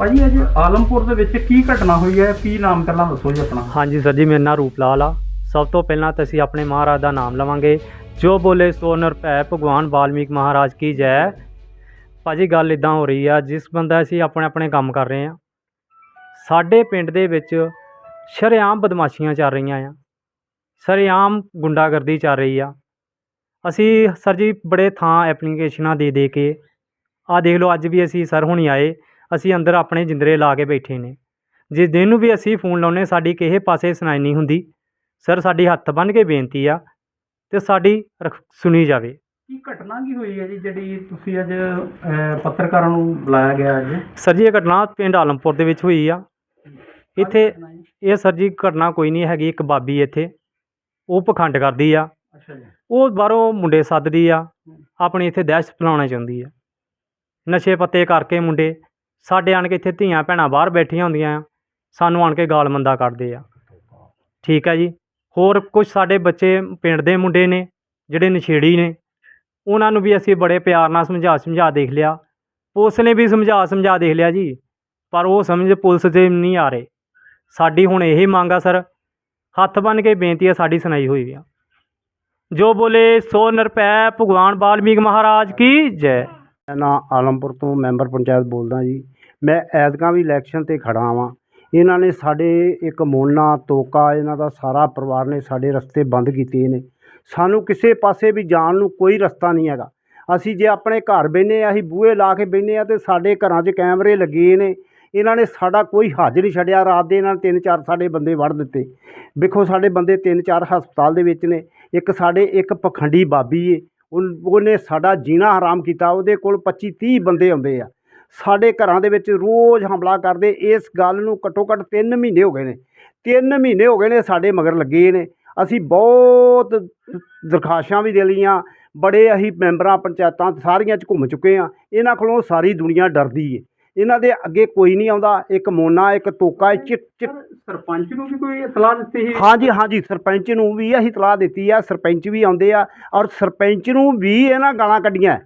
ਭਾਜੀ, ਅੱਜ ਆਲਮਪੁਰ ਦੇ ਵਿੱਚ ਕੀ ਘਟਨਾ ਹੋਈ ਹੈ? ਕੀ ਨਾਮ ਪਹਿਲਾਂ ਦੱਸੋ ਜੀ ਆਪਣਾ। ਹਾਂਜੀ ਸਰ ਜੀ, ਮੇਰਾ ਨਾਮ ਰੂਪਲਾਲ ਆ। ਸਭ ਤੋਂ ਪਹਿਲਾਂ ਤਾਂ ਅਸੀਂ ਆਪਣੇ ਮਹਾਰਾਜ ਦਾ ਨਾਮ ਲਵਾਂਗੇ। ਜੋ ਬੋਲੇ ਸੋ ਨਿਰਭੈ ਭਗਵਾਨ ਵਾਲਮੀਕ ਮਹਾਰਾਜ ਕੀ ਜੈ। ਭਾਜੀ, ਗੱਲ ਇਦਾਂ ਹੋ ਰਹੀ ਆ, ਜਿਸ ਬੰਦਾ ਅਸੀਂ ਆਪਣੇ ਆਪਣੇ ਕੰਮ ਕਰ ਰਹੇ ਆ, ਸਾਡੇ ਪਿੰਡ ਦੇ ਵਿੱਚ ਸ਼ਰੇਆਮ ਬਦਮਾਸ਼ੀਆਂ ਚੱਲ ਰਹੀਆਂ ਆ। ਸ਼ਰੇਆਮ ਗੁੰਡਾਗਰਦੀ ਚੱਲ ਰਹੀ ਆ। ਅਸੀਂ ਸਰ ਜੀ, ਬੜੇ ਥਾਂ ਐਪਲੀਕੇਸ਼ਨਾਂ ਦੇ ਦੇ ਕੇ ਆ ਦੇਖ ਲਓ, ਅੱਜ ਵੀ ਅਸੀਂ ਸਰ ਹੁਣੀ ਆਏ। ਅਸੀਂ ਅੰਦਰ ਆਪਣੇ ਜਿੰਦਰੇ ਲਾ ਕੇ ਬੈਠੇ ਨੇ। ਜਿਸ ਦਿਨ ਨੂੰ ਵੀ ਅਸੀਂ ਫੋਨ ਲਾਉਨੇ ਸਾਡੀ ਕਿਸੇ ਪਾਸੇ ਸੁਣਾਈ ਨਹੀਂ ਹੁੰਦੀ। ਸਰ ਸਾਡੀ ਹੱਥ ਬੰਨ੍ਹ ਕੇ ਬੇਨਤੀ ਆ ਤੇ ਸਾਡੀ ਰਖ- ਸੁਣੀ ਜਾਵੇ। ਕੀ ਘਟਨਾ ਕੀ ਹੋਈ ਹੈ ਜੀ ਜਿਹੜੀ ਤੁਸੀਂ ਅੱਜ ਅਹ, ਪੱਤਰਕਾਰਾਂ ਨੂੰ ਬੁਲਾਇਆ ਗਿਆ ਅੱਜ? ਸਰ ਜੀ ਇਹ ਘਟਨਾ ਪਿੰਡ ਆਲਮਪੁਰ ਦੇ ਵਿੱਚ ਹੋਈ ਆ। ਇੱਥੇ? ਇਹ ਸਰ ਜੀ ਘਟਨਾ ਕੋਈ ਨਹੀਂ ਹੈਗੀ ਇੱਕ ਬਾਬੀ ਇੱਥੇ। ਉਹ ਪਖੰਡ ਕਰਦੀ ਆ। ਅੱਛਾ ਜੀ। ਉਹ ਬਾਹਰੋਂ ਮੁੰਡੇ ਸੱਦਦੀ ਆ। ਆਪਣੀ ਇੱਥੇ ਦਹਿਸ਼ਤ ਫੈਲਾਉਣਾ ਚਾਹੁੰਦੀ ਆ। ਨਸ਼ੇ ਪੱਤੇ ਕਰਕੇ ਮੁੰਡੇ। ਸਾਡੇ ਆਣ ਕੇ ਇੱਥੇ ਧੀਆਂ ਭੈਣਾਂ ਬਾਹਰ ਬੈਠੀਆਂ ਹੁੰਦੀਆਂ ਆ, ਸਾਨੂੰ ਆਣ ਕੇ ਗਾਲ ਮੰਦਾ ਕੱਢਦੇ ਆ। ਠੀਕ ਹੈ ਜੀ? ਹੋਰ ਕੁਝ ਸਾਡੇ ਬੱਚੇ ਪਿੰਡ ਦੇ ਮੁੰਡੇ ਨੇ, ਜਿਹੜੇ ਨਸ਼ੇੜੀ ਨੇ, ਉਹਨਾਂ ਨੂੰ ਵੀ ਅਸੀਂ ਬੜੇ ਪਿਆਰ ਨਾਲ ਸਮਝਾ ਸਮਝਾ ਦੇਖ ਲਿਆ। ਪੁਲਿਸ ਨੇ ਵੀ ਸਮਝਾ ਸਮਝਾ ਦੇਖ ਲਿਆ ਜੀ, ਪਰ ਉਹ ਸਮਝ ਪੁਲਿਸ ਦੇ ਨਹੀਂ ਆ ਰਹੇ। ਸਾਡੀ ਹੁਣ ਇਹੀ ਮੰਗ ਆ ਸਰ, ਹੱਥ ਬੰਨ੍ਹ ਕੇ ਬੇਨਤੀ ਆ ਸਾਡੀ ਸੁਣਾਈ ਹੋਈ ਆ। ਜੋ ਬੋਲੇ ਸੋ ਨਿਰਪੈ ਭਗਵਾਨ ਬਾਲਮੀਕ ਮਹਾਰਾਜ ਕੀ ਜੈ। ਮੈਂ ਨਾ ਆਲਮਪੁਰ ਤੋਂ ਮੈਂਬਰ ਪੰਚਾਇਤ ਬੋਲਦਾ ਜੀ। ਮੈਂ ਐਤਕਾਂ ਵੀ ਇਲੈਕਸ਼ਨ ਤੇ ਖੜ੍ਹਾ ਵਾਂ। ਇਹਨਾਂ ਨੇ ਸਾਡੇ ਇੱਕ ਮੋਨਾ, ਤੋਕਾ, ਇਹਨਾਂ ਦਾ ਸਾਰਾ ਪਰਿਵਾਰ ਨੇ ਸਾਡੇ ਰਸਤੇ ਬੰਦ ਕੀਤੇ ਨੇ। ਸਾਨੂੰ ਕਿਸੇ ਪਾਸੇ ਵੀ ਜਾਣ ਨੂੰ ਕੋਈ ਰਸਤਾ ਨਹੀਂ ਹੈਗਾ। ਅਸੀਂ ਜੇ ਆਪਣੇ ਘਰ ਬੈਨੇ ਹਾਂ, ਅਸੀਂ ਬੂਹੇ ਲਾ ਕੇ ਬੈਨੇ ਹਾਂ ਤੇ ਸਾਡੇ ਘਰਾਂ 'ਚ ਕੈਮਰੇ ਲੱਗੇ ਨੇ। ਇਹਨਾਂ ਨੇ ਸਾਡਾ ਕੋਈ ਹੱਜ ਨਹੀਂ ਛੱਡਿਆ। ਰਾਤ ਦੇ ਇਹਨਾਂ ਨੇ ਤਿੰਨ ਚਾਰ ਸਾਡੇ ਬੰਦੇ ਵੜ ਦਿੱਤੇ। ਵੇਖੋ, ਸਾਡੇ ਬੰਦੇ ਤਿੰਨ ਚਾਰ ਹਸਪਤਾਲ ਦੇ ਵਿੱਚ ਨੇ। ਇੱਕ ਸਾਡੇ, ਇੱਕ ਪਖੰਡੀ ਬਾਬੀ ਏ। ਉਹ- ਉਹਨੇ ਸਾਡਾ ਜੀਣਾ ਹਰਾਮ ਕੀਤਾ। ਉਹਦੇ ਕੋਲ 25 30 ਬੰਦੇ ਆਉਂਦੇ ਆ। ਸਾਡੇ ਘਰਾਂ ਦੇ ਵਿੱਚ ਰੋਜ਼ ਹਮਲਾ ਕਰਦੇ ਇਸ ਗੱਲ ਨੂੰ ਘੱਟੋ ਘੱਟ 3 ਮਹੀਨੇ ਹੋ ਗਏ ਨੇ। 3 ਮਹੀਨੇ ਹੋ ਗਏ ਨੇ ਸਾਡੇ ਮਗਰ ਲੱਗੇ ਨੇ। ਅਸੀਂ ਬਹੁਤ ਦਰਖਾਸ਼ਾਂ ਵੀ ਦੇ ਲਈਆਂ। ਬੜੇ ਅਸੀਂ ਮੈਂਬਰਾਂ ਪੰਚਾਇਤਾਂ ਸਾਰੀਆਂ 'ਚ ਘੁੰਮ ਚੁੱਕੇ ਆ ਇਹਨਾਂ ਕੋਲੋਂ ਸਾਰੀ ਦੁਨੀਆ ਡਰਦੀ ਏ। ਇਹਨਾਂ ਦੇ ਅੱਗੇ ਕੋਈ ਨਹੀਂ ਆਉਂਦਾ। ਇੱਕ ਮੋਨਾ ਇੱਕ ਤੋਕਾ ਚਿੱਟ ਚਿੱਟ ਸਰ, ਸਰਪੰਚ ਨੂੰ ਵੀ ਕੋਈ ਇਤਲਾਹ ਦਿੱਤੀ ਸੀ? ਹਾਂਜੀ ਹਾਂਜੀ। ਸਰਪੰਚ ਨੂੰ ਵੀ ਅਸੀਂ ਇਤਲਾਹ ਦਿੱਤੀ ਆ। ਸਰਪੰਚ ਵੀ ਆਉਂਦੇ ਆ। ਔਰ ਸਰਪੰਚ ਨੂੰ ਵੀ ਇਹਨਾਂ ਗਾਲਾਂ ਕੱਢੀਆਂ।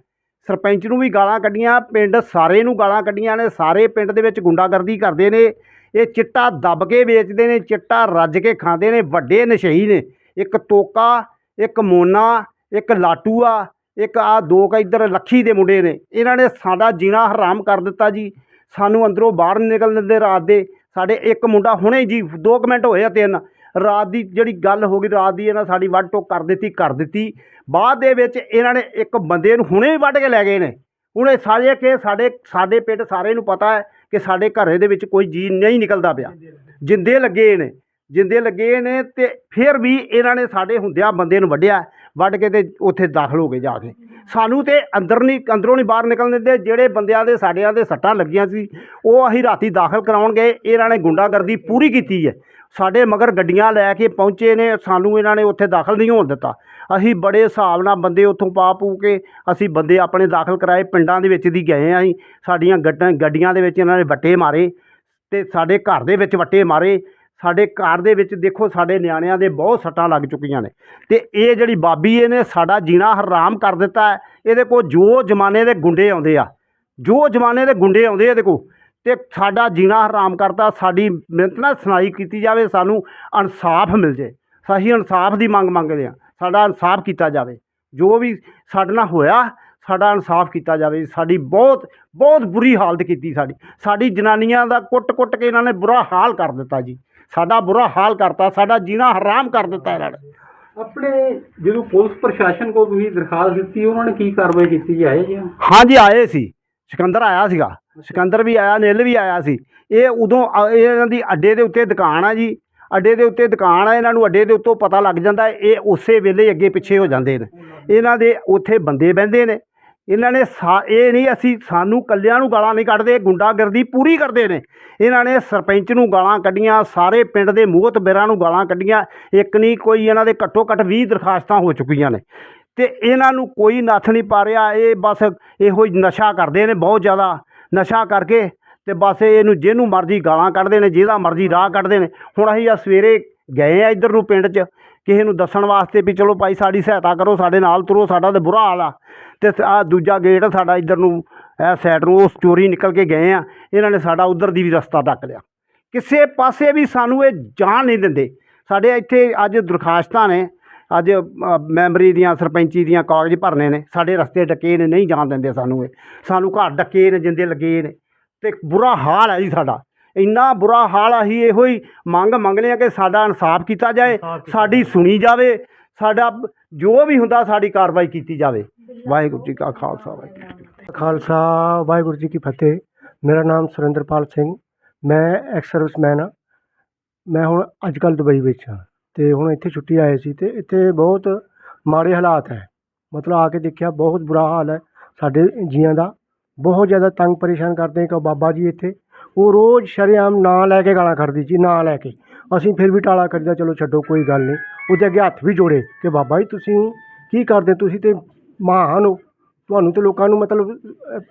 ਸਰਪੰਚ ਨੂੰ ਵੀ ਗਾਲਾਂ ਕੱਢੀਆਂ, ਪਿੰਡ ਸਾਰੇ ਨੂੰ ਗਾਲਾਂ ਕੱਢੀਆਂ ਨੇ, ਸਾਰੇ ਪਿੰਡ ਦੇ ਵਿੱਚ ਗੁੰਡਾਗਰਦੀ ਕਰਦੇ ਨੇ। ਇਹ ਚਿੱਟਾ ਦੱਬ ਕੇ ਵੇਚਦੇ ਨੇ, ਚਿੱਟਾ ਰੱਜ ਕੇ ਖਾਂਦੇ ਨੇ, ਵੱਡੇ ਨਸ਼ਈ ਨੇ। ਇੱਕ ਤੋਕਾ, ਇੱਕ ਮੋਨਾ, ਇੱਕ ਲਾਟੂ ਆ ਇੱਕ ਆ ਦੋ ਕ ਇੱਧਰ ਲੱਖੀ ਦੇ ਮੁੰਡੇ ਨੇ। ਇਹਨਾਂ ਨੇ ਸਾਡਾ ਜੀਣਾ ਹਰਾਮ ਕਰ ਦਿੱਤਾ ਜੀ। ਸਾਨੂੰ ਅੰਦਰੋਂ ਬਾਹਰ ਨਹੀਂ ਨਿਕਲਣ ਦਿੰਦੇ ਰਾਤ ਦੇ। ਸਾਡੇ ਇੱਕ ਮੁੰਡਾ ਹੁਣੇ ਜੀ 2 ਮਿੰਟ ਹੋਏ ਆ ਤਿੰਨ, ਰਾਤ ਦੀ ਜਿਹੜੀ ਗੱਲ ਹੋ ਗਈ, ਰਾਤ ਦੀ ਇਹਨਾਂ ਸਾਡੀ ਵੱਢ ਟੋਕ ਕਰ ਦਿੱਤੀ ਕਰ ਦਿੱਤੀ। ਬਾਅਦ ਦੇ ਵਿੱਚ ਇਹਨਾਂ ਨੇ ਇੱਕ ਬੰਦੇ ਨੂੰ ਹੁਣੇ ਹੀ ਵੱਢ ਕੇ ਲੈ ਗਏ ਨੇ। ਹੁਣੇ ਸਾਰੇ ਕਿ ਸਾਡੇ ਸਾਡੇ ਪਿੰਡ ਸਾਰੇ ਨੂੰ ਪਤਾ ਹੈ ਕਿ ਸਾਡੇ ਘਰੇ ਦੇ ਵਿੱਚ ਕੋਈ ਜੀ ਨਹੀਂ ਨਿਕਲਦਾ ਪਿਆ। ਜਿੰਦੇ ਲੱਗੇ ਨੇ, ਜਿੰਦੇ ਲੱਗੇ ਨੇ ਤੇ ਫਿਰ ਵੀ ਇਹਨਾਂ ਨੇ ਸਾਡੇ ਹੁੰਦਿਆਂ ਬੰਦੇ ਨੂੰ ਵੱਢਿਆ, ਵੱਢ ਕੇ ਤੇ ਉੱਥੇ ਦਾਖਲ ਹੋ ਗਏ ਜਾ ਕੇ। ਸਾਨੂੰ ਤੇ ਅੰਦਰ ਨਹੀਂ, ਅੰਦਰੋਂ ਨਹੀਂ ਬਾਹਰ ਨਿਕਲਣ ਦਿੰਦੇ, ਜਿਹੜੇ ਬੰਦਿਆਂ ਦੇ, ਸਾਡਿਆਂ ਦੇ ਸੱਟਾਂ ਲੱਗੀਆਂ ਸੀ, ਉਹ ਅਸੀਂ ਰਾਤੀ ਦਾਖਲ ਕਰਾਉਣ ਗਏ, ਇਹਨਾਂ ਨੇ ਗੁੰਡਾਗਰਦੀ ਪੂਰੀ ਕੀਤੀ ਹੈ। ਸਾਡੇ ਮਗਰ ਗੱਡੀਆਂ ਲੈ ਕੇ ਪਹੁੰਚੇ ਨੇ, ਸਾਨੂੰ ਇਹਨਾਂ ਨੇ ਉੱਥੇ ਦਾਖਲ ਨਹੀਂ ਹੋਣ ਦਿੱਤਾ। ਅਸੀਂ ਬੜੇ ਹਿਸਾਬ ਨਾਲ ਬੰਦੇ ਉੱਥੋਂ ਪਾ ਪੂ ਕੇ ਅਸੀਂ ਬੰਦੇ ਆਪਣੇ ਦਾਖਲ ਕਰਾਏ, ਪਿੰਡਾਂ ਦੇ ਵਿੱਚ ਦੀ ਗਏ ਆ ਅਸੀਂ। ਸਾਡੀਆਂ ਗੱਡਾਂ, ਗੱਡੀਆਂ ਦੇ ਵਿੱਚ ਇਹਨਾਂ ਨੇ ਵੱਟੇ ਮਾਰੇ ਤੇ ਸਾਡੇ ਘਰ ਦੇ ਵਿੱਚ ਵੱਟੇ ਮਾਰੇ। ਸਾਡੇ ਘਰ ਦੇ ਵਿੱਚ ਦੇਖੋ ਸਾਡੇ ਨਿਆਣਿਆਂ ਦੇ ਬਹੁਤ ਸੱਟਾਂ ਲੱਗ ਚੁੱਕੀਆਂ ਨੇ। ਤੇ ਇਹ ਜਿਹੜੀ ਬਾਬੀ ਇਹਨੇ ਸਾਡਾ ਜੀਣਾ ਹਰਾਮ ਕਰ ਦਿੱਤਾ ਇਹਦੇ ਕੋਲ ਜੋ ਜ਼ਮਾਨੇ ਦੇ ਗੁੰਡੇ ਆਉਂਦੇ ਆ, ਜੋ ਜ਼ਮਾਨੇ ਦੇ ਗੁੰਡੇ ਆਉਂਦੇ ਇਹਦੇ ਕੋਲ, ਤੇ ਸਾਡਾ ਜੀਣਾ ਹਰਾਮ ਕਰਤਾ, ਸਾਡੀ ਮਿਹਨਤ ਨਾਲ ਸੁਣਾਈ ਕੀਤੀ ਜਾਵੇ, ਸਾਨੂੰ ਇਨਸਾਫ ਮਿਲ ਜੇ। ਅਸੀਂ ਇਨਸਾਫ ਦੀ ਮੰਗ ਮੰਗਦੇ ਆ ਸਾਡਾ ਇਨਸਾਫ ਕੀਤਾ ਜਾਵੇ। ਜੋ ਵੀ ਸਾਡੇ ਨਾਲ ਹੋਇਆ, ਸਾਡਾ ਇਨਸਾਫ ਕੀਤਾ ਜਾਵੇ। ਸਾਡੀ ਬਹੁਤ ਬਹੁਤ ਬੁਰੀ ਹਾਲਤ ਕੀਤੀ ਸਾਡੀ। ਸਾਡੀ ਜਨਾਨੀਆਂ ਦਾ ਕੁੱਟ-ਕੁੱਟ ਕੇ ਇਹਨਾਂ ਨੇ ਬੁਰਾ ਹਾਲ ਕਰ ਦਿੱਤਾ ਜੀ। ਸਾਡਾ ਬੁਰਾ ਹਾਲ ਕਰਤਾ ਸਾਡਾ ਜੀਣਾ ਹਰਾਮ ਕਰ ਦਿੱਤਾ ਇਹਨਾਂ ਨੇ। ਆਪਣੇ ਜਦੋਂ ਪੁਲਿਸ ਪ੍ਰਸ਼ਾਸਨ ਕੋਲ ਤੁਸੀਂ ਦਰਖਾਸਤ ਦਿੱਤੀ ਉਹਨਾਂ ਨੇ ਕੀ ਕਾਰਵਾਈ ਕੀਤੀ ਆਏ ਜੀ? ਹਾਂਜੀ ਆਏ ਸੀ। ਸਿਕੰਦਰ ਆਇਆ ਸੀਗਾ। ਸਿਕੰਦਰ ਵੀ ਆਇਆ ਨਿੱਲ ਵੀ ਆਇਆ ਸੀ। ਇਹ ਉਦੋਂ ਇਹਨਾਂ ਦੀ ਅੱਡੇ ਦੇ ਉੱਤੇ ਦੁਕਾਨ ਆ ਜੀ। ਅੱਡੇ ਦੇ ਉੱਤੇ ਦੁਕਾਨ ਆ ਇਹਨਾਂ ਨੂੰ ਅੱਡੇ ਦੇ ਉੱਤੋਂ ਪਤਾ ਲੱਗ ਜਾਂਦਾ ਇਹ ਉਸੇ ਵੇਲੇ ਅੱਗੇ ਪਿੱਛੇ ਹੋ ਜਾਂਦੇ ਨੇ। ਇਹਨਾਂ ਦੇ ਉੱਥੇ ਬੰਦੇ ਬਹਿੰਦੇ ਨੇ। ਇਹਨਾਂ ਨੇ ਸਾ, ਇਹ ਨਹੀਂ ਅਸੀਂ ਸਾਨੂੰ ਕੱਲਿਆਂ ਨੂੰ ਗਾਲਾਂ ਨਹੀਂ ਕੱਢਦੇ, ਗੁੰਡਾਗਰਦੀ ਪੂਰੀ ਕਰਦੇ ਨੇ। ਇਹਨਾਂ ਨੇ ਸਰਪੰਚ ਨੂੰ ਗਾਲਾਂ ਕੱਢੀਆਂ, ਸਾਰੇ ਪਿੰਡ ਦੇ ਮੂਹਤਬਰਾਂ ਨੂੰ ਗਾਲਾਂ ਕੱਢੀਆਂ, ਇੱਕ ਨਹੀਂ ਕੋਈ ਇਹਨਾਂ ਦੇ ਘੱਟੋ ਘੱਟ 20 ਦਰਖਾਸਤਾਂ ਹੋ ਚੁੱਕੀਆਂ ਨੇ। ਤੇ ਇਹਨਾਂ ਨੂੰ ਕੋਈ ਨੱਥ ਨਹੀਂ ਪਾ ਰਿਹਾ ਇਹ ਬਸ ਇਹੋ ਹੀ ਨਸ਼ਾ ਕਰਦੇ ਨੇ ਬਹੁਤ ਜ਼ਿਆਦਾ, ਨਸ਼ਾ ਕਰਕੇ ਤੇ ਬਸ ਇਹਨੂੰ ਜਿਹਨੂੰ ਮਰਜ਼ੀ ਗਾਲਾਂ ਕੱਢਦੇ ਨੇ, ਜਿਹਦਾ ਮਰਜ਼ੀ ਰਾਹ ਕੱਢਦੇ ਨੇ। ਹੁਣ ਅਸੀਂ ਆ ਸਵੇਰੇ ਗਏ ਆ ਇੱਧਰ ਨੂੰ ਪਿੰਡ 'ਚ ਕਿਸੇ ਨੂੰ ਦੱਸਣ ਵਾਸਤੇ ਵੀ ਚਲੋ ਭਾਈ ਸਾਡੀ ਸਹਾਇਤਾ ਕਰੋ, ਸਾਡੇ ਨਾਲ ਤੁਰੋ, ਸਾਡਾ ਤੇ ਬੁਰਾ ਹਾਲ ਆ। ਤੇ ਆ ਦੂਜਾ ਗੇਟ ਸਾਡਾ ਇੱਧਰ ਨੂੰ, ਇਹ ਸਾਈਡ ਨੂੰ, ਉਹ ਚੋਰੀ ਨਿਕਲ ਕੇ ਗਏ ਆ। ਇਹਨਾਂ ਨੇ ਸਾਡਾ ਉਧਰ ਦੀ ਵੀ ਰਸਤਾ ਡੱਕ ਲਿਆ। ਕਿਸੇ ਪਾਸੇ ਵੀ ਸਾਨੂੰ ਇਹ ਜਾਣ ਨਹੀਂ ਦਿੰਦੇ। ਸਾਡੇ ਇੱਥੇ ਅੱਜ ਦਰਖਾਸਤਾਂ ਨੇ, ਅੱਜ ਮੈਂਬਰੀ ਦੀਆਂ, ਸਰਪੰਚੀ ਦੀਆਂ ਕਾਗਜ਼ ਭਰਨੇ ਨੇ। ਸਾਡੇ ਰਸਤੇ ਡੱਕੇ ਨੇ, ਨਹੀਂ ਜਾਣ ਦਿੰਦੇ ਸਾਨੂੰ ਇਹ। ਸਾਨੂੰ ਘਰ ਡੱਕੇ ਨੇ, ਜਿੰਦੇ ਲੱਗੇ ਨੇ। ਤੇ ਬੁਰਾ ਹਾਲ ਹੈ ਜੀ ਸਾਡਾ। ਇੰਨਾ ਬੁਰਾ ਹਾਲ ਆ ਅਸੀਂ ਇਹੋ ਹੀ ਮੰਗ ਮੰਗਦੇ ਆ ਕਿ ਸਾਡਾ ਇਨਸਾਫ ਕੀਤਾ ਜਾਏ ਸਾਡੀ ਸੁਣੀ ਜਾਵੇ ਸਾਡਾ ਜੋ ਵੀ ਹੁੰਦਾ ਸਾਡੀ ਕਾਰਵਾਈ ਕੀਤੀ ਜਾਵੇ। ਵਾਹਿਗੁਰੂ ਜੀ ਕਾ ਖਾਲਸਾ ਵਾਹਿਗੁਰੂ ਜੀ ਕੀ। ਖਾਲਸਾ ਵਾਹਿਗੁਰੂ ਜੀ ਕੀ ਫਤਿਹ। ਮੇਰਾ ਨਾਮ ਸੁਰਿੰਦਰਪਾਲ ਸਿੰਘ ਮੈਂ ਐਕਸ ਸਰਵਿਸਮੈਨ ਹਾਂ। ਮੈਂ ਹੁਣ ਅੱਜ ਕੱਲ੍ਹ ਦੁਬਈ ਵਿੱਚ ਹਾਂ ਤੇ ਹੁਣ ਇੱਥੇ ਛੁੱਟੀ ਆਏ ਸੀ ਤੇ ਇੱਥੇ ਬਹੁਤ ਮਾੜੇ ਹਾਲਾਤ ਹੈ। ਮਤਲਬ ਆ ਕੇ ਦੇਖਿਆ ਬਹੁਤ ਬੁਰਾ ਹਾਲ ਹੈ ਸਾਡੇ ਜੀਆਂ ਦਾ। ਬਹੁਤ ਜ਼ਿਆਦਾ ਤੰਗ ਪਰੇਸ਼ਾਨ ਕਰਦੇ ਇੱਕ ਬਾਬਾ ਜੀ ਇੱਥੇ। ਉਹ ਰੋਜ਼ ਸ਼ਰੇਆਮ ਨਾਂ ਲੈ ਕੇ ਗਾਲਾਂ ਕੱਢਦੀ ਜੀ ਨਾਂ ਲੈ ਕੇ। ਅਸੀਂ ਫਿਰ ਵੀ ਟਾਲਾ ਕਰੀਦਾ, ਚਲੋ ਛੱਡੋ, ਕੋਈ ਗੱਲ ਨਹੀਂ। ਉਹਦੇ ਅੱਗੇ ਹੱਥ ਵੀ ਜੋੜੇ ਕਿ ਬਾਬਾ ਜੀ, ਤੁਸੀਂ ਕੀ ਕਰਦੇ? ਤੁਸੀਂ ਤੇ ਮਹਾਨ ਹੋ। ਤੁਹਾਨੂੰ ਤੇ ਲੋਕਾਂ ਨੂੰ ਮਤਲਬ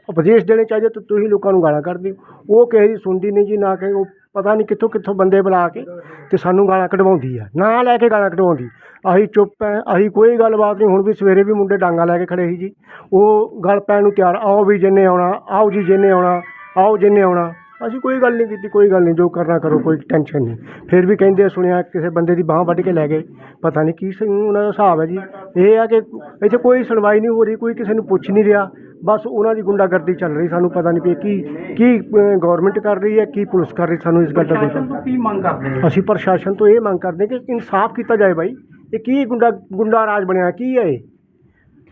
ਉਪਦੇਸ਼ ਦੇਣੇ ਚਾਹੀਦੇ, ਤੇ ਤੁਸੀਂ ਲੋਕਾਂ ਨੂੰ ਗਾਲਾਂ ਕੱਢਦੇ ਹੋ। ਉਹ ਕਿਸੇ ਦੀ ਸੁਣਦੀ ਨਹੀਂ ਜੀ, ਨਾ ਕਿ ਉਹ ਪਤਾ ਨਹੀਂ ਕਿੱਥੋਂ ਕਿੱਥੋਂ ਬੰਦੇ ਬੁਲਾ ਕੇ ਤੇ ਸਾਨੂੰ ਗਾਲਾਂ ਕਢਵਾਉਂਦੀ ਆ। ਨਾ ਲੈ ਕੇ ਗਾਲਾਂ ਕਢਵਾਉਂਦੀ। ਅਸੀਂ ਚੁੱਪ ਹੈ ਅਸੀਂ ਕੋਈ ਗੱਲਬਾਤ ਨਹੀਂ। ਹੁਣ ਵੀ ਸਵੇਰੇ ਵੀ ਮੁੰਡੇ ਡਾਂਗਾ ਲੈ ਕੇ ਖੜੇ ਸੀ ਜੀ। ਉਹ ਗੱਲ ਪੈਣ ਨੂੰ ਤਿਆਰ ਆਓ ਵੀ ਜਿੰਨੇ ਆਉਣਾ, ਆਓ ਜੀ ਜਿੰਨੇ ਆਉਣਾ, ਆਓ ਜਿੰਨੇ ਆਉਣਾ। ਅਸੀਂ ਕੋਈ ਗੱਲ ਨਹੀਂ ਕੀਤੀ ਕੋਈ ਗੱਲ ਨਹੀਂ ਜੋ ਕਰਨਾ ਕਰੋ ਕੋਈ ਟੈਨਸ਼ਨ ਨਹੀਂ। ਫਿਰ ਵੀ ਕਹਿੰਦੇ ਸੁਣਿਆ ਕਿਸੇ ਬੰਦੇ ਦੀ ਬਾਹ ਵੱਢ ਕੇ ਲੈ ਗਏ ਪਤਾ ਨਹੀਂ ਕੀ ਸੀ ਉਹਨਾਂ ਦਾ ਹਿਸਾਬ ਹੈ ਜੀ। ਇਹ ਆ ਕਿ ਇੱਥੇ ਕੋਈ ਸੁਣਵਾਈ ਨਹੀਂ ਹੋ ਰਹੀ ਕੋਈ ਕਿਸੇ ਨੂੰ ਪੁੱਛ ਨਹੀਂ ਰਿਹਾ। ਬਸ ਉਹਨਾਂ ਦੀ ਗੁੰਡਾਗਰਦੀ ਚੱਲ ਰਹੀ ਸਾਨੂੰ ਪਤਾ ਨਹੀਂ ਵੀ ਇਹ ਕੀ ਕੀ ਗਵਰਨਮੈਂਟ ਕਰ ਰਹੀ ਹੈ ਕੀ ਪੁਲਿਸ ਕਰ ਰਹੀ ਸਾਨੂੰ ਇਸ ਗੱਲ ਦਾ ਕੋਈ ਪ੍ਰਸ਼ਾਸਨ ਪਤਾ ਤੋਂ ਕੀ ਮੰਗ ਕਰਦੇ ਅਸੀਂ ਪ੍ਰਸ਼ਾਸਨ ਤੋਂ ਇਹ ਮੰਗ ਕਰਦੇ ਕਿ ਇਨਸਾਫ ਕੀਤਾ ਜਾਏ ਬਾਈ। ਇਹ ਕੀ ਗੁੰਡਾ ਗੁੰਡਾ ਰਾਜ ਬਣਿਆ ਕੀ ਹੈ ਇਹ?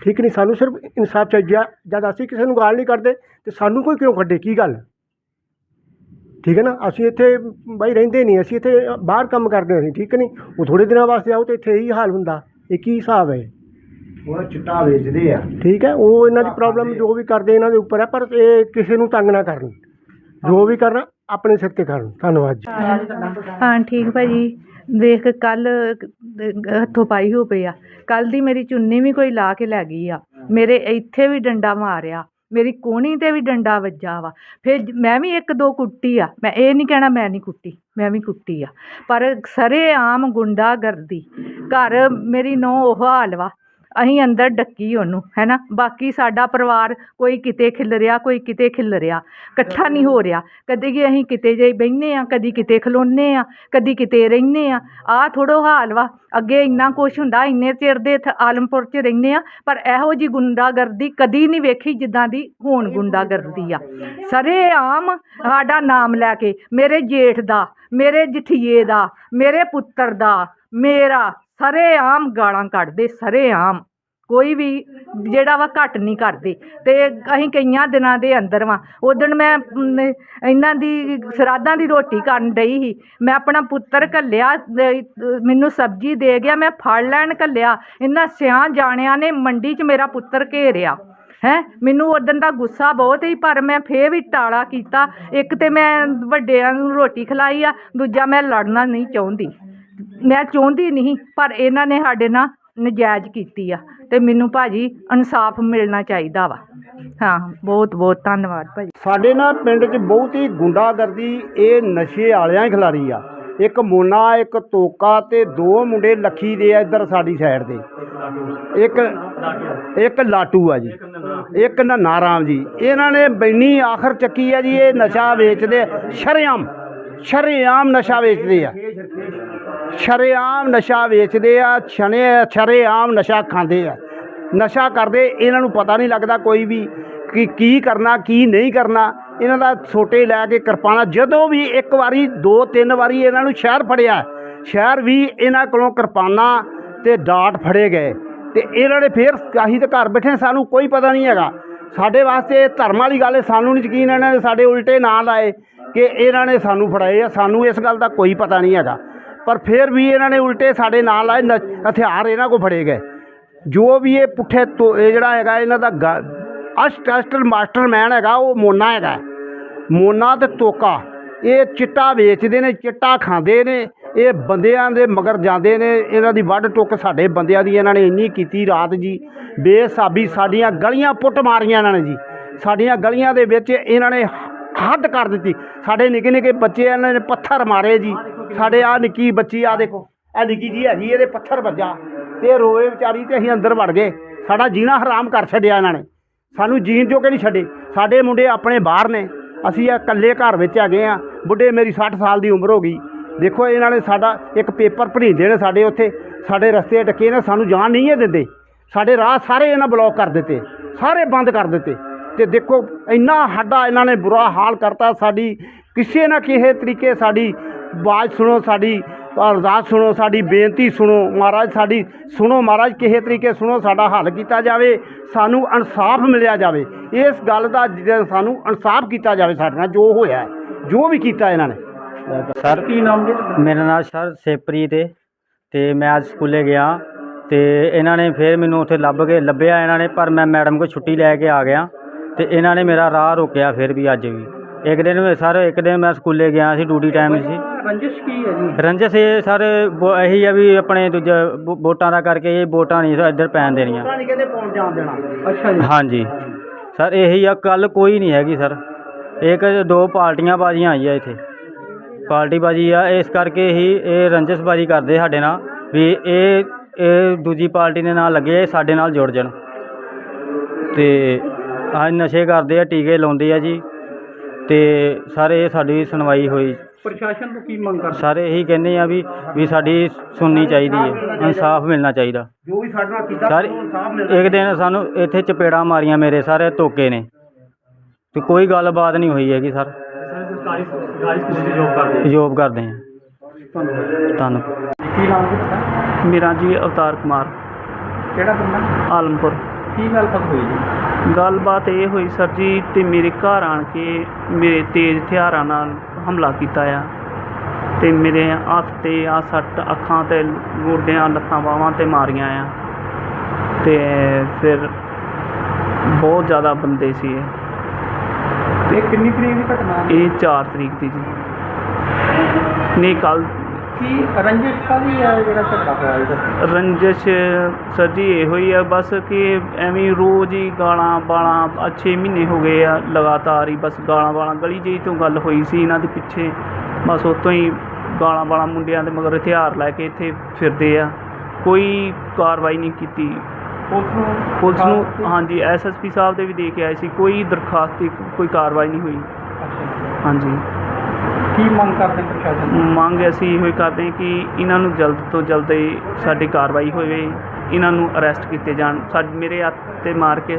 ਠੀਕ ਨਹੀਂ ਸਾਨੂੰ ਸਿਰਫ ਇਨਸਾਫ ਚਾਹੀਦਾ ਜਦ ਅਸੀਂ ਕਿਸੇ ਨੂੰ ਗਾਲ ਨਹੀਂ ਕਰਦੇ ਤੇ ਸਾਨੂੰ ਕੋਈ ਕਿਉਂ ਕੱਢੇ ਕੀ ਗੱਲ? ਠੀਕ ਹੈ ਨਾ? ਅਸੀਂ ਇੱਥੇ ਬਾਈ ਰਹਿੰਦੇ ਨਹੀਂ ਅਸੀਂ ਇੱਥੇ ਬਾਹਰ ਕੰਮ ਕਰਦੇ ਅਸੀਂ ਠੀਕ ਨਹੀਂ? ਉਹ ਥੋੜੇ ਦਿਨਾਂ ਵਾਸਤੇ ਆਓ ਤੇ ਇੱਥੇ ਇਹੀ ਹਾਲ ਹੁੰਦਾ। ਇਹ ਕੀ ਹਿਸਾਬ ਹੈ? ਉਹ ਚਿੱਟਾ ਵੇਚਦੇ ਆ। ਠੀਕ ਹੈ? ਉਹ ਇਹਨਾਂ ਦੀ ਪ੍ਰੋਬਲਮ ਜੋ ਵੀ ਕਰਦੇ ਇਹਨਾਂ ਦੇ ਉੱਪਰ ਹੈ ਪਰ ਇਹ ਕਿਸੇ ਨੂੰ ਤੰਗ ਨਾ ਕਰਨ। ਜੋ ਵੀ ਕਰਨਾ ਆਪਣੇ ਸਿਰ ਤੇ ਕਰਨ। ਧੰਨਵਾਦ ਜੀ। ਹਾਂ ਠੀਕ ਭਾਜੀ। ਦੇਖ ਕੱਲ ਹੱਥੋਂ ਪਾਈ ਹੋ ਪਈ ਆ। ਕੱਲ ਦੀ ਮੇਰੀ ਚੁੰਨੀ ਵੀ ਕੋਈ ਲਾ ਕੇ ਲੈ ਗਈ ਆ। ਮੇਰੇ ਇੱਥੇ ਵੀ ਡੰਡਾ ਮਾਰਿਆ। ਮੇਰੀ ਕੋਣੀ ਤੇ ਵੀ ਡੰਡਾ ਵੱਜਾ ਵਾ। ਫਿਰ ਮੈਂ ਵੀ ਇੱਕ ਦੋ ਕੁੱਟੀ ਆ। ਮੈਂ ਇਹ ਨਹੀਂ ਕਹਿਣਾ ਮੈਂ ਨਹੀਂ ਕੁੱਟੀ, ਮੈਂ ਵੀ ਕੁੱਟੀ ਆ। ਪਰ ਸਰੇ ਆਮ ਗੁੰਡਾ ਗਰਦੀ ਘਰ ਮੇਰੀ ਨੋ ਉਹ ਹਾਲ ਵਾ। ਅਸੀਂ ਅੰਦਰ ਡੱਕੀ ਉਹਨੂੰ ਹੈਨਾ? ਬਾਕੀ ਸਾਡਾ ਪਰਿਵਾਰ ਕੋਈ ਕਿਤੇ ਖਿਲ ਰਿਹਾ ਕੋਈ ਕਿਤੇ ਖਿਲ ਰਿਹਾ। ਇਕੱਠਾ ਨਹੀਂ ਹੋ ਰਿਹਾ। ਕਦੇ ਕਿ ਅਸੀਂ ਕਿਤੇ ਜੇ ਬਹਿੰਦੇ ਆ ਕਦੀ ਕਿਤੇ ਖਲੋਨੇ ਆ ਕਦੀ ਕਿਤੇ ਰਹਿੰਦੇ ਆ ਆਹ ਥੋੜੋ ਹਾਲ ਵਾ। ਅੱਗੇ ਇੰਨਾ ਕੁਛ ਹੁੰਦਾ ਇੰਨੇ ਚਿਰ ਦੇ ਇੱਥੇ ਆਲਮਪੁਰ 'ਚ ਰਹਿੰਦੇ ਆ ਪਰ ਇਹੋ ਜੀ ਗੁੰਡਾਗਰਦੀ ਕਦੀ ਨਹੀਂ ਵੇਖੀ ਜਿੱਦਾਂ ਦੀ ਹੁਣ ਗੁੰਡਾਗਰਦੀ ਆ। ਸਰੇ ਆਮ ਸਾਡਾ ਨਾਮ ਲੈ ਕੇ ਮੇਰੇ ਜੇਠ ਦਾ ਮੇਰੇ ਜਠੀਏ ਦਾ ਮੇਰੇ ਪੁੱਤਰ ਦਾ ਮੇਰਾ ਸਰੇ ਆਮ ਗਾਲਾਂ ਕੱਢਦੇ ਸਰੇ ਆਮ ਕੋਈ ਵੀ ਜਿਹੜਾ ਵਾ ਘੱਟ ਨਹੀਂ ਕਰਦੇ। ਤੇ ਅਸੀਂ ਕਈਆਂ ਦਿਨਾਂ ਦੇ ਅੰਦਰ ਵਾਂ। ਉਦਣ ਮੈਂ ਇਹਨਾਂ ਦੀ ਸਰਾਧਾਂ ਦੀ ਰੋਟੀ ਕਰਨ ਡਈ ਸੀ। ਮੈਂ ਆਪਣਾ ਪੁੱਤਰ ਘੱਲਿਆ ਮੈਨੂੰ ਸਬਜ਼ੀ ਦੇ ਗਿਆ, ਮੈਂ ਫੜ ਲੈਣ ਘੱਲਿਆ। ਇਹਨਾਂ ਸਿਆਂ ਜਾਣਿਆਂ ਨੇ ਮੰਡੀ 'ਚ ਮੇਰਾ ਪੁੱਤਰ ਘੇਰਿਆ। ਹੈ? ਮੈਨੂੰ ਉਦੋਂ ਦਾ ਗੁੱਸਾ ਬਹੁਤ ਹੀ ਪਰ ਮੈਂ ਫੇਰ ਵੀ ਟਾਲਾ ਕੀਤਾ। ਇੱਕ ਤੇ ਮੈਂ ਵੱਡਿਆਂ ਨੂੰ ਰੋਟੀ ਖਿਲਾਈ ਆ, ਦੂਜਾ ਮੈਂ ਲੜਨਾ ਨਹੀਂ ਚਾਹੁੰਦੀ। ਮੈਂ ਚਾਹੁੰਦੀ ਨਹੀਂ, ਪਰ ਇਹਨਾਂ ਨੇ ਸਾਡੇ ਨਾਲ ਨਜਾਇਜ਼ ਕੀਤੀ ਆ ਤੇ ਮੈਨੂੰ ਭਾਜੀ ਇਨਸਾਫ ਮਿਲਣਾ ਚਾਹੀਦਾ ਵਾ। ਹਾਂ, ਬਹੁਤ ਬਹੁਤ ਧੰਨਵਾਦ ਭਾਜੀ। ਸਾਡੇ ਨਾ ਪਿੰਡ 'ਚ ਬਹੁਤ ਹੀ ਗੁੰਡਾਗਰਦੀ, ਇਹ ਨਸ਼ੇ ਵਾਲਿਆਂ ਹੀ ਖਿਲਾਰੀ ਆ। ਇੱਕ ਮੋਨਾ, ਇੱਕ ਤੋਕਾ ਤੇ ਦੋ ਮੁੰਡੇ ਲੱਖੀ ਦੇ ਆ ਇੱਧਰ ਸਾਡੀ ਸਾਈਡ ਦੇ ਇੱਕ ਇੱਕ ਲਾਟੂ ਆ ਜੀ। ਇੱਕ ਨੰਨਾ ਰਾਮ ਜੀ। ਇਹਨਾਂ ਨੇ ਬੈਣੀ ਆਖਰ ਚੱਕੀ ਆ ਜੀ, ਇਹ ਨਸ਼ਾ ਵੇਚਦੇ ਸ਼ਰੇਆਮ ਸ਼ਰੇਆਮ ਨਸ਼ਾ ਵੇਚਦੇ ਆ। ਸ਼ਰੇਆਮ ਨਸ਼ਾ ਵੇਚਦੇ ਆ, ਛਣੇ, ਸ਼ਰੇਆਮ ਨਸ਼ਾ ਖਾਂਦੇ ਆ। ਨਸ਼ਾ ਕਰਦੇ, ਇਹਨਾਂ ਨੂੰ ਪਤਾ ਨਹੀਂ ਲੱਗਦਾ ਕੋਈ ਵੀ ਕਿ ਕੀ ਕਰਨਾ, ਕੀ ਨਹੀਂ ਕਰਨਾ। ਇਹਨਾਂ ਦਾ ਛੋਟੇ ਲੈ ਕੇ ਕਿਰਪਾਨਾ, ਜਦੋਂ ਵੀ ਇੱਕ ਵਾਰੀ, ਦੋ, ਤਿੰਨ ਵਾਰੀ ਇਹਨਾਂ ਨੂੰ ਸ਼ਹਿਰ ਫੜਿਆ, ਸ਼ਹਿਰ ਵੀ ਇਹਨਾਂ ਕੋਲੋਂ ਕਿਰਪਾਨਾ ਤੇ ਡਾਟ ਫੜੇ ਗਏ। ਤੇ ਇਹਨਾਂ ਨੇ ਫੇਰ ਅਸੀਂ ਤਾਂ ਘਰ ਬੈਠੇ, ਸਾਨੂੰ ਕੋਈ ਪਤਾ ਨਹੀਂ ਹੈਗਾ। ਸਾਡੇ ਵਾਸਤੇ ਧਰਮ ਵਾਲੀ ਗੱਲ ਹੈ, ਸਾਨੂੰ ਨਹੀਂ ਯਕੀਨ ਇਹਨਾਂ ਨੇ ਸਾਡੇ ਉਲਟੇ ਨਾਂ ਲਾਏ ਕਿ ਇਹਨਾਂ ਨੇ ਸਾਨੂੰ ਫੜਾਏ ਆ, ਸਾਨੂੰ ਇਸ ਗੱਲ ਦਾ ਕੋਈ ਪਤਾ ਨਹੀਂ ਹੈਗਾ। ਪਰ ਫਿਰ ਵੀ ਇਹਨਾਂ ਨੇ ਉਲਟੇ ਸਾਡੇ ਨਾਲ ਆਏ, ਨ- ਹਥਿਆਰ ਇਹਨਾਂ ਕੋ ਫੜੇ ਗਏ। ਜੋ ਵੀ ਇਹ ਪੁੱਠੇ ਤੋਂ ਇਹ ਜਿਹੜਾ ਹੈਗਾ ਇਹਨਾਂ ਦਾ ਗ- ਅਸ਼ਟ ਅਸ਼ਟਰ ਮਾਸਟਰਮੈਨ ਹੈਗਾ, ਉਹ ਮੋਨਾ ਹੈਗਾ। ਮੋਨਾ ਤੇ ਤੋਕਾ, ਇਹ ਚਿੱਟਾ ਵੇਚਦੇ ਨੇ, ਚਿੱਟਾ ਖਾਂਦੇ ਨੇ, ਇਹ ਬੰਦਿਆਂ ਦੇ ਮਗਰ ਜਾਂਦੇ ਨੇ। ਇਹਨਾਂ ਦੀ ਵੱਢ ਟੁੱਕ ਸਾਡੇ ਬੰਦਿਆਂ ਦੀ ਇਹਨਾਂ ਨੇ ਇੰਨੀ ਕੀਤੀ ਰਾਤ ਜੀ। ਬੇਸਾਬੀ ਸਾਡੀਆਂ ਗਲੀਆਂ ਪੁੱਟ ਮਾਰੀਆਂ ਇਹਨਾਂ ਨੇ ਜੀ। ਸਾਡੀਆਂ ਗਲੀਆਂ ਦੇ ਵਿੱਚ ਇਹਨਾਂ ਨੇ ਹੱਦ ਕਰ ਦਿੱਤੀ। ਸਾਡੇ ਨਿੱਕੇ ਨਿੱਕੇ ਬੱਚੇ ਇਹਨਾਂ ਨੇ ਪੱਥਰ ਮਾਰੇ ਜੀ। ਸਾਡੇ ਆ ਨਿੱਕੀ ਬੱਚੀ ਆ ਦੇਖੋ, ਇਹ ਨਿੱਕੀ ਜੀ ਹੈਗੀ, ਇਹਦੇ ਪੱਥਰ ਵੱਜਾ। ਤੇ ਰੋਏ ਵਿਚਾਰੀ ਤੇ ਅਸੀਂ ਅੰਦਰ ਵੜ ਗਏ। ਸਾਡਾ ਜੀਣਾ ਹਰਾਮ ਕਰ ਛੱਡਿਆ ਇਹਨਾਂ ਨੇ। ਸਾਨੂੰ ਜੀਣ ਜੋ ਕਿ ਨਹੀਂ ਛੱਡੇ। ਸਾਡੇ ਮੁੰਡੇ ਆਪਣੇ ਬਾਹਰ ਨੇ। ਅਸੀਂ ਇਹ ਇਕੱਲੇ ਘਰ ਵਿੱਚ ਹੈਗੇ ਆ। ਬੁੱਢੇ ਮੇਰੀ 60 ਸਾਲ ਦੀ ਉਮਰ ਹੋ ਗਈ। ਦੇਖੋ, ਇਹਨਾਂ ਨੇ ਸਾਡਾ ਇੱਕ ਪੇਪਰ ਭਰੀਂਦੇ ਨੇ ਸਾਡੇ ਉੱਥੇ। ਸਾਡੇ ਰਸਤੇ ਟੱਕੇ ਨੇ, ਸਾਨੂੰ ਜਾਣ ਨਹੀਂ ਹੈ ਦਿੰਦੇ। ਸਾਡੇ ਰਾਹ ਸਾਰੇ ਇਹਨਾਂ ਬਲੌਕ ਕਰ ਦਿੱਤੇ। ਸਾਰੇ ਬੰਦ ਕਰ ਦਿੱਤੇ। ਤੇ ਦੇਖੋ ਇੰਨਾ ਸਾਡਾ ਇਹਨਾਂ ਨੇ ਬੁਰਾ ਹਾਲ ਕਰਤਾ ਸਾਡੀ ਕਿਸੇ ਨਾ ਕਿਸੇ ਤਰੀਕੇ ਸਾਡੀ ਆਵਾਜ਼ ਸੁਣੋ ਸਾਡੀ ਅਰਦਾਸ ਸੁਣੋ ਸਾਡੀ ਬੇਨਤੀ ਸੁਣੋ ਮਹਾਰਾਜ ਸਾਡੀ ਸੁਣੋ ਮਹਾਰਾਜ ਕਿਸੇ ਤਰੀਕੇ ਸੁਣੋ ਸਾਡਾ ਹੱਲ ਕੀਤਾ ਜਾਵੇ ਸਾਨੂੰ ਇਨਸਾਫ ਮਿਲਿਆ ਜਾਵੇ। ਇਸ ਗੱਲ ਦਾ ਜਿਹੜਾ ਸਾਨੂੰ ਇਨਸਾਫ ਕੀਤਾ ਜਾਵੇ ਸਾਡੇ ਨਾਲ ਜੋ ਹੋਇਆ ਜੋ ਵੀ ਕੀਤਾ ਇਹਨਾਂ ਨੇ। ਸਰ ਕੀ ਨਾਮ ਜੀ? ਮੇਰਾ ਨਾਮ ਸਰ ਸੇਪਰੀਤ ਹੈ ਤੇ ਮੈਂ ਅੱਜ ਸਕੂਲੇ ਗਿਆ ਤੇ ਇਹਨਾਂ ਨੇ ਫਿਰ ਮੈਨੂੰ ਉੱਥੇ ਲੱਭ ਕੇ ਲੱਭਿਆ ਇਹਨਾਂ ਨੇ ਪਰ ਮੈਂ ਮੈਡਮ ਕੋਲ ਛੁੱਟੀ ਲੈ ਕੇ ਆ ਗਿਆ। ਤੇ ਇਹਨਾਂ ਨੇ ਮੇਰਾ ਰਾਹ ਰੋਕਿਆ ਫਿਰ ਵੀ ਅੱਜ ਵੀ। ਇੱਕ ਦਿਨ ਵੀ ਸਰ ਇੱਕ ਦਿਨ ਮੈਂ ਸਕੂਲੇ ਗਿਆ ਸੀ ਡਿਊਟੀ ਟਾਈਮ ਸੀ। ਰੰਜਿਸ਼ ਕੀ ਹੈ ਜੀ? ਰੰਜਸ ਇਹ ਸਰ ਇਹੀ ਆ ਵੀ ਆਪਣੇ ਦੂਜਾ ਵੋ- ਵੋਟਾਂ ਦਾ ਕਰਕੇ ਇਹ ਵੋਟਾਂ ਨਹੀਂ ਇੱਧਰ ਪੈਣ ਦੇਣੀਆਂ। ਨਹੀਂ ਕਹਿੰਦੇ ਪਹੁੰਚ ਜਾਣ ਦੇਣਾ। ਅੱਛਾ ਜੀ। ਹਾਂਜੀ। ਸਰ ਇਹੀ ਆ ਕੱਲ ਕੋਈ ਨਹੀਂ ਹੈਗੀ ਸਰ। ਇੱਕ ਦੋ ਪਾਰਟੀਆਂ ਬਾਜ਼ੀਆਂ ਆਈਆਂ ਇੱਥੇ। ਪਾਰਟੀ ਬਾਜੀ ਆ ਇਸ ਕਰਕੇ ਹੀ ਇਹ ਰੰਜਸ ਬਾਜੀ ਕਰਦੇ ਸਾਡੇ ਨਾਲ ਵੀ ਇਹ ਇਹ ਦੂਜੀ ਪਾਰਟੀ ਦੇ ਨਾਲ ਲੱਗੇ ਇਹ ਸਾਡੇ ਨਾਲ ਜੁੜ ਜਾਣ। ਤੇ ਆ ਨਸ਼ੇ ਕਰਦੇ ਆ ਟੀਕੇ ਲਾਉਂਦੇ ਆ ਜੀ। ਤੇ ਸਾਰੇ ਸਾਡੀ ਸੁਣਵਾਈ ਹੋਈ। ਪ੍ਰਸ਼ਾਸਨ ਤੋਂ ਕੀ ਮੰਗ ਕਰਦੇ? ਸਾਰੇ ਇਹੀ ਕਹਿੰਦੇ ਆ ਵੀ ਵੀ ਸਾਡੀ ਸੁਣਨੀ ਚਾਹੀਦੀ ਹੈ ਇਨਸਾਫ ਮਿਲਣਾ ਚਾਹੀਦਾ। ਜੋ ਵੀ ਸਾਡੇ ਨਾਲ ਕੀਤਾ ਸਰ ਇੱਕ ਦਿਨ ਸਾਨੂੰ ਇੱਥੇ ਚਪੇੜਾਂ ਮਾਰੀਆਂ ਮੇਰੇ ਸਾਰੇ ਧੋਕੇ ਨੇ। ਤੇ ਕੋਈ ਗੱਲਬਾਤ ਨਹੀਂ ਹੋਈ ਹੈਗੀ ਸਰ। ਸਰਕਾਰੀ ਸਰਕਾਰੀ ਸਕੂਲ ਦੀ ਜੋਬ ਕਰਦੇ ਜੋਬ ਕਰਦੇ ਧੰਨਵਾਦ। ਧੰਨਵਾਦ। ਕੀ ਨਾਮ ਜੀ ਤੁਹਾਡਾ? ਮੇਰਾ ਜੀ ਅਵਤਾਰ ਕੁਮਾਰ। ਕਿਹੜਾ ਪਿੰਡ ਹੈ? ਆਲਮਪੁਰ। ਕੀ ਗੱਲਬਾਤ ਹੋਈ ਜੀ? ਗੱਲਬਾਤ ਇਹ ਹੋਈ ਸਰ ਜੀ ਤੇ ਮੇਰੇ ਘਰ ਆਣ ਕੇ ਮੇਰੇ ਤੇਜ਼ ਹਥਿਆਰਾਂ ਨਾਲ ਹਮਲਾ ਕੀਤਾ ਆ। ਤੇ ਮੇਰੇ ਹੱਥ ਤੇ ਆ ਸੱਟ ਅੱਖਾਂ ਤੇ ਗੋਡਿਆਂ ਲੱਤਾਂ ਬਾਹਾਂ ਤੇ ਮਾਰੀਆਂ ਆ। ਤੇ ਫਿਰ ਬਹੁਤ ਜ਼ਿਆਦਾ ਬੰਦੇ ਸੀ ਇਹ। ਤੇ ਕਿੰਨੀ ਤਰੀਕ ਦੀ ਘਟਨਾ? ਇਹ 4 ਤਰੀਕ ਦੀ ਜੀ। ਨਹੀਂ ਕੱਲ ਕੀ ਰੰਜਿਸ਼ ਕਾਹਦੀ ਹੈ ਜਿਹੜਾ ਝਗੜਾ ਹੋਇਆ ਇਹਦਾ? ਰੰਜਿਸ਼ ਸਰ ਜੀ ਇਹੋ ਹੀ ਆ ਬਸ ਕਿ ਐਵੇਂ ਹੀ ਰੋਜ਼ ਹੀ ਗਾਲਾਂ ਬਾਲਾਂ ਆਹ ਛੇ ਮਹੀਨੇ ਹੋ ਗਏ ਆ ਲਗਾਤਾਰ ਹੀ ਬਸ ਗਾਲਾਂ ਬਾਲਾਂ ਗਲੀ ਜਿਹੀ ਤੋਂ ਗੱਲ ਹੋਈ ਸੀ ਇਹਨਾਂ ਦੇ ਪਿੱਛੇ ਬਸ ਉਤੋਂ ਹੀ ਗਾਲਾਂ ਬਾਲਾਂ ਮੁੰਡਿਆਂ ਦੇ ਮਗਰ ਹਥਿਆਰ ਲੈ ਕੇ ਇੱਥੇ ਫਿਰਦੇ ਆ ਕੋਈ ਕਾਰਵਾਈ ਨਹੀਂ ਕੀਤੀ। ਪੁਲਿਸ ਨੂੰ ਪੁਲਿਸ ਨੂੰ ਹਾਂਜੀ ਐਸਐਸਪੀ ਸਾਹਿਬ ਦੇ ਵੀ ਦੇ ਕੇ ਆਏ ਸੀ ਕੋਈ ਦਰਖਾਸਤ ਕੋਈ ਕਾਰਵਾਈ ਨਹੀਂ ਹੋਈ। ਅੱਛਾ। ਹਾਂਜੀ। ਕੀ ਮੰਗ ਕਰਦੇ ਪ੍ਰਸ਼ਾਸਨ ਤੋਂ? ਮੰਗ ਅਸੀਂ ਇਹੋ ਹੀ ਕਰਦੇ ਹਾਂ ਕਿ ਇਹਨਾਂ ਨੂੰ ਜਲਦ ਤੋਂ ਜਲਦ ਹੀ ਸਾਡੀ ਕਾਰਵਾਈ ਹੋਵੇ ਇਹਨਾਂ ਨੂੰ ਅਰੈਸਟ ਕੀਤੇ ਜਾਣ। ਸਾਡੇ ਮੇਰੇ ਹੱਥ ਤੇ ਮਾਰ ਕੇ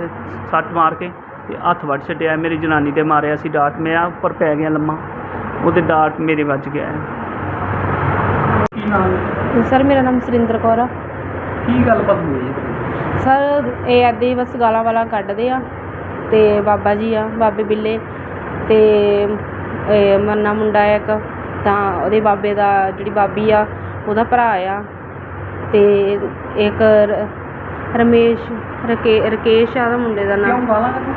ਸੱਟ ਮਾਰ ਕੇ ਤੇ ਹੱਥ ਵੱਢ ਛੱਡਿਆ ਮੇਰੀ ਜਨਾਨੀ ਤੇ ਮਾਰਿਆ ਸੀ ਡਾਟ। ਮੈਂ ਉੱਪਰ ਪੈ ਗਿਆ ਲੰਮਾ। ਉਹਦੇ ਡਾਟ ਮੇਰੇ ਵੱਜ ਗਿਆ ਹੈ। ਕੀ ਨਾਮ? ਹੈ? ਸਰ ਮੇਰਾ ਨਾਮ ਸੁਰਿੰਦਰ ਕੌਰ ਆ। ਕੀ ਗੱਲਬਾਤ ਹੋਈ ਜੀ ਸਰ ਇਹ ਐਦੇ ਹੀ ਬਸ ਗਾਲਾਂ ਵਾਲਾਂ ਕੱਢਦੇ ਆ ਤੇ ਬਾਬਾ ਜੀ ਆ ਬਾਬੇ ਬਿੱਲੇ ਤੇ ਮੰਨਾ ਮੁੰਡਾ ਇੱਕ ਤਾਂ ਉਹਦੇ ਬਾਬੇ ਦਾ ਜਿਹੜੀ ਬਾਬੀ ਆ ਉਹਦਾ ਭਰਾ ਆ। ਤੇ ਇੱਕ ਰਮੇਸ਼ ਰਕੇ ਰਕੇਸ਼ ਆ ਉਹਦਾ ਮੁੰਡੇ ਦਾ ਨਾਮ।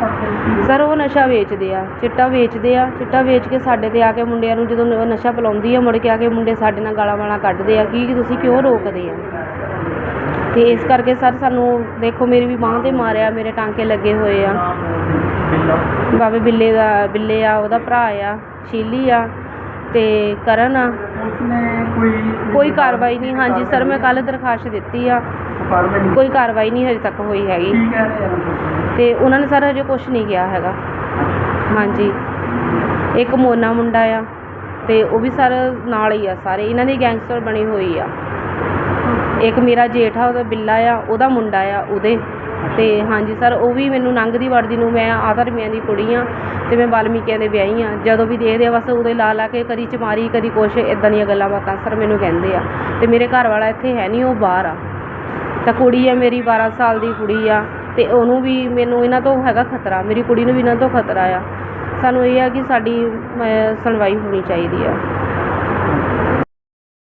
ਕੱਢਦੇ ਸਰ ਉਹ ਨਸ਼ਾ ਵੇਚਦੇ ਆ ਚਿੱਟਾ ਵੇਚਦੇ ਆ। ਚਿੱਟਾ ਵੇਚ ਕੇ ਸਾਡੇ ਤੇ ਆ ਕੇ ਮੁੰਡਿਆਂ ਨੂੰ ਜਦੋਂ ਨ- ਨਸ਼ਾ ਪਿਲਾਉਂਦੀ ਆ ਮੁੜ ਕੇ ਆ ਕੇ ਮੁੰਡੇ ਸਾਡੇ ਨਾਲ ਗਾਲਾਂ ਵਾਲਾਂ ਕੱਢਦੇ ਆ ਕੀ ਤੁਸੀਂ ਕਿਉਂ ਰੋਕਦੇ ਆ? ਤੇ ਇਸ ਕਰਕੇ ਸਰ ਸਾਨੂੰ ਦੇਖੋ ਮੇਰੀ ਵੀ ਬਾਂਹ ਤੇ ਮਾਰਿਆ ਮੇਰੇ ਟਾਂਕੇ ਲੱਗੇ ਹੋਏ ਆ। ਬਾਬੇ ਬਿੱਲੇ ਦਾ ਬਿੱਲੇ ਆ ਉਹਦਾ ਭਰਾ ਆ ਸ਼ੀਲੀ ਆ ਤੇ ਕਰਨ ਆ। ਕੋਈ ਕੋਈ ਕਾਰਵਾਈ ਨਹੀਂ ਹਾਂਜੀ ਸਰ ਮੈਂ ਕੱਲ ਦਰਖਾਸਤ ਦਿੱਤੀ ਆ। ਕੋਈ ਕਾਰਵਾਈ ਨਹੀਂ ਹਜੇ ਤੱਕ ਹੋਈ ਹੈਗੀ। ਤੇ ਉਹਨਾਂ ਨੇ ਸਰ ਹਜੇ ਕੁਝ ਨਹੀਂ ਕਿਹਾ ਹੈਗਾ। ਹਾਂਜੀ। ਇੱਕ ਮੋਨਾ ਮੁੰਡਾ ਆ ਤੇ ਉਹ ਵੀ ਸਰ ਨਾਲ ਹੀ ਆ ਸਾਰੇ ਇਹਨਾਂ ਦੀ ਗੈਂਗਸਟਰ ਬਣੀ ਹੋਈ ਆ। ਇੱਕ ਮੇਰਾ ਜੇਠ ਉਹਦਾ ਬਿੱਲਾ ਆ ਉਹਦਾ ਮੁੰਡਾ ਆ ਉਹਦੇ। ਤੇ ਹਾਂਜੀ ਸਰ, ਉਹ ਵੀ ਮੈਨੂੰ ਲੰਘਦੀ ਵੜਦੀ ਨੂੰ ਮੈਂ ਆਧਰਮੀਆਂ ਦੀ ਕੁੜੀ ਆ ਤੇ ਮੈਂ ਵਾਲਮੀਕਿਆਂ ਦੇ ਵਿਆਹੀ ਆ ਜਦੋਂ ਵੀ ਦੇਖਦੇ ਆ ਬਸ ਉਹਦੇ ਲਾ ਲਾ ਕੇ ਕਦੀ ਚਮਾਰੀ, ਕਦੀ ਕੁਛ ਇਦਾਂ ਦੀਆਂ ਗੱਲਾਂ ਬਾਤਾਂ ਸਰ ਮੈਨੂੰ ਕਹਿੰਦੇ ਆ। ਤੇ ਮੇਰੇ ਘਰ ਵਾਲਾ ਇੱਥੇ ਹੈ ਨਹੀਂ, ਉਹ ਬਾਹਰ ਆ। ਤਾਂ ਕੁੜੀ ਆ ਮੇਰੀ 12 ਸਾਲ ਦੀ ਕੁੜੀ ਆ ਤੇ ਉਹਨੂੰ ਵੀ ਮੈਨੂੰ ਇਹਨਾਂ ਤੋਂ ਹੈਗਾ ਖਤਰਾ, ਮੇਰੀ ਕੁੜੀ ਨੂੰ ਵੀ ਇਹਨਾਂ ਤੋਂ ਖਤਰਾ ਆ। ਸਾਨੂੰ ਇਹ ਆ ਕਿ ਸਾਡੀ ਸੁਣਵਾਈ ਹੋਣੀ ਚਾਹੀਦੀ ਆ।